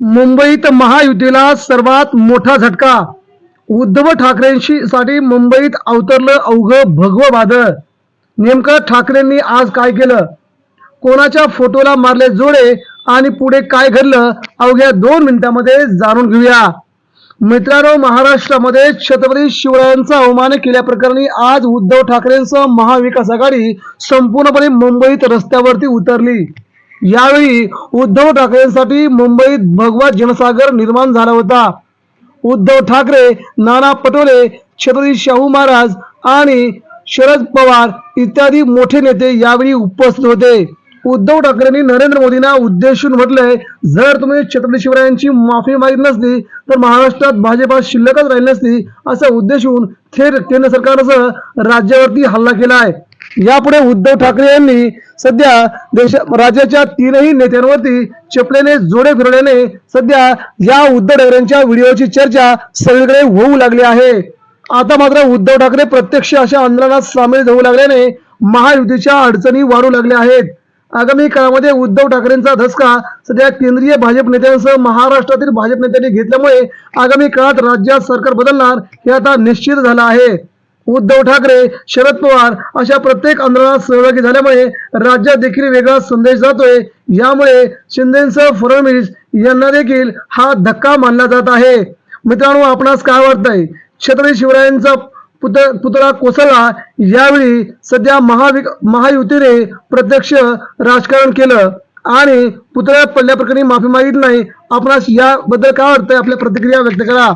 मुंबईत महायुतीला सर्वात मोठा झटका. उद्धव ठाकरेंशी साठी मुंबईत अवतरलं अवघं भगवं वादळ. नेमकं ठाकरेंनी आज काय केलं? कोणाच्या फोटोला मारले जोडे आणि पुढे काय घडलं? अवघ्या दोन मिनिटांमध्ये जाणून घेऊया. मित्रांनो महाराष्ट्रामध्ये छत्रपती शिवरायांचा अवमान केल्याप्रकरणी आज उद्धव ठाकरेंसह महाविकास आघाडी संपूर्णपणे मुंबईत रस्त्यावरती उतरली. यावेळी उद्धव ठाकरेंसाठी मुंबईत भगवा जनसागर निर्माण झाला होता. उद्धव ठाकरे नाना पटोले छत्रपती शाहू महाराज आणि शरद पवार इत्यादी मोठे नेते यावेळी उपस्थित होते. उद्धव ठाकरेंनी नरेंद्र मोदींना उद्देशून म्हटलंय जर तुम्ही छत्रपती शिवरायांची माफी मागितली नसती तर महाराष्ट्रात भाजपा शिल्लकच राहिली नसती असं उद्देशून थेट केंद्र सरकारसह राज्यावरती हल्ला केलाय. यापुढे उद्धव ठाकरे यांनी सध्या देश राज्याच्या तीनही नेत्यांवरती चपलेने जोडे फिरवल्याने सध्या या उद्धव ठाकरेंच्या व्हिडिओची चर्चा सगळीकडे होऊ लागली आहे. आता मात्र उद्धव ठाकरे प्रत्यक्ष अशा आंदोलनात सामील होऊ लागल्याने महायुतीच्या अडचणी वाढू लागल्या आहेत. आगामी काळामध्ये उद्धव ठाकरेंचा धसका सध्या केंद्रीय भाजप नेत्यांसह महाराष्ट्रातील भाजप नेत्यांनी घेतल्यामुळे आगामी काळात राज्यात सरकार बदलणार हे आता निश्चित झालं आहे. उद्धव ठाकरे शरद पवार अशा प्रत्येक आंदोलनात सहभागी झाल्यामुळे राज्यात देखील वेगळा संदेश जातोय. यामुळे शिंदेसह फडणवीस यांना देखील हा धक्का मानला जात आहे. मित्रांनो आपणास काय वाटतंय? छत्रपती शिवरायांचा पुत पुतळा कोसळला यावेळी सध्या महाविक महायुतीने प्रत्यक्ष राजकारण केलं आणि पुतळ्यात पडल्याप्रकरणी माफी मागितली नाही. आपणास याबद्दल काय वाटतंय? आपल्या प्रतिक्रिया व्यक्त करा.